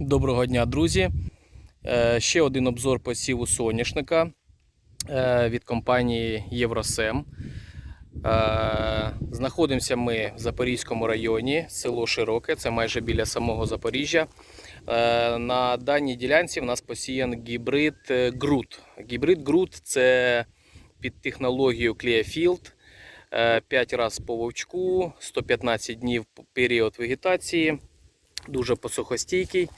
Доброго дня, друзі. Е, Ще один обзор посіву соняшника е, від компанії Євросем. Е, Знаходимося ми в Запорізькому районі, село Широке, це майже біля самого Запоріжжя. На даній ділянці в нас посіян гібрид Грут. Гібрид Грут це під технологію Clearfield. 5 разів по вовчку, 115 днів період вегетації, дуже посухостійкий.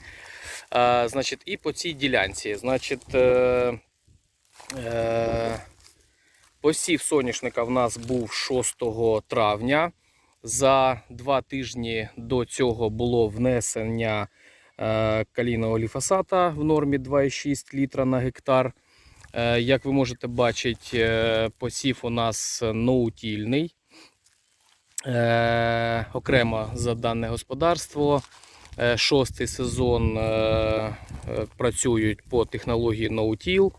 А, значить, і по цій ділянці. Значить, е, е, посів соняшника в нас був 6 травня. За два тижні до цього було внесення е, калійного гліфосата в нормі 2,6 літра на гектар. Е, як ви можете бачити, е, посів у нас ноутільний. Е, окремо за дане господарство. Е, Шостий сезон е, е, працюють по технології No-Till.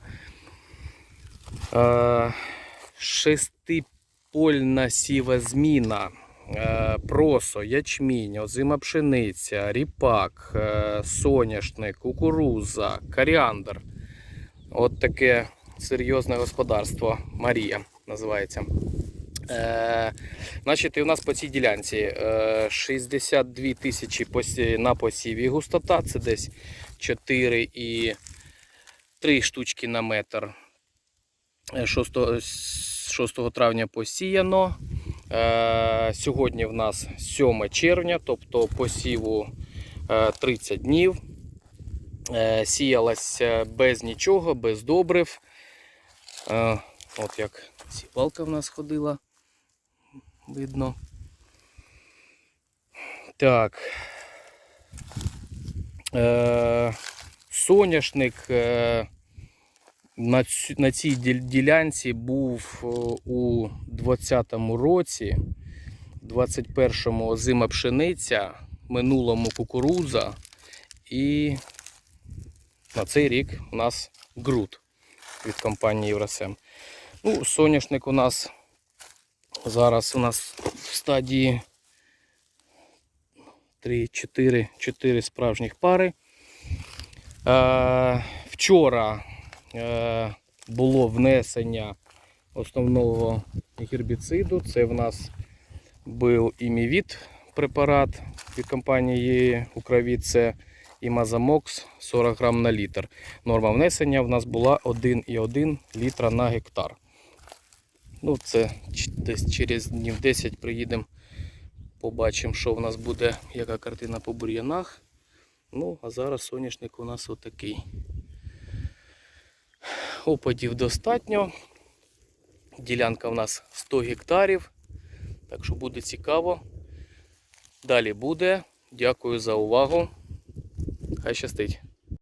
Шестипольна сівозміна, е, просо, ячмінь, озима пшениця, ріпак, соняшник, кукуруза, коріандр. От таке серйозне господарство. Марія називається. Е, значить, і у нас по цій ділянці е, 62 тисячі на посіві густота, це десь 4 і 3 штучки на метр. Е, 6, 6 травня посіяно. Е, сьогодні в нас 7 червня, тобто посіву е, 30 днів. Е, без нічого, без добрив. Е, от як сіпалка в нас ходила видно. Так. Е, соняшник е, на, на цій ділянці був е, у 20-му році, 21-му озима пшениця, минулому кукурудза і на цей рік у нас ґрут від компанії Євросем. Ну, соняшник у нас Зараз у нас в стадії 3, 4, 4 справжніх пари. Е, вчора е, було внесення основного гербіциду. Це в нас був імівіт препарат від компанії Укравіт. Це імазамокс 40 грам на літр. Норма внесення в нас була 1,1 літра на гектар. Ну, це десь через днів 10 приїдемо, побачимо, що в нас буде, яка картина по бур'янах. Ну, а зараз соняшник у нас отакий. Опадів достатньо. Ділянка в нас 100 гектарів. Так що буде цікаво. Далі буде. Дякую за увагу. Хай щастить.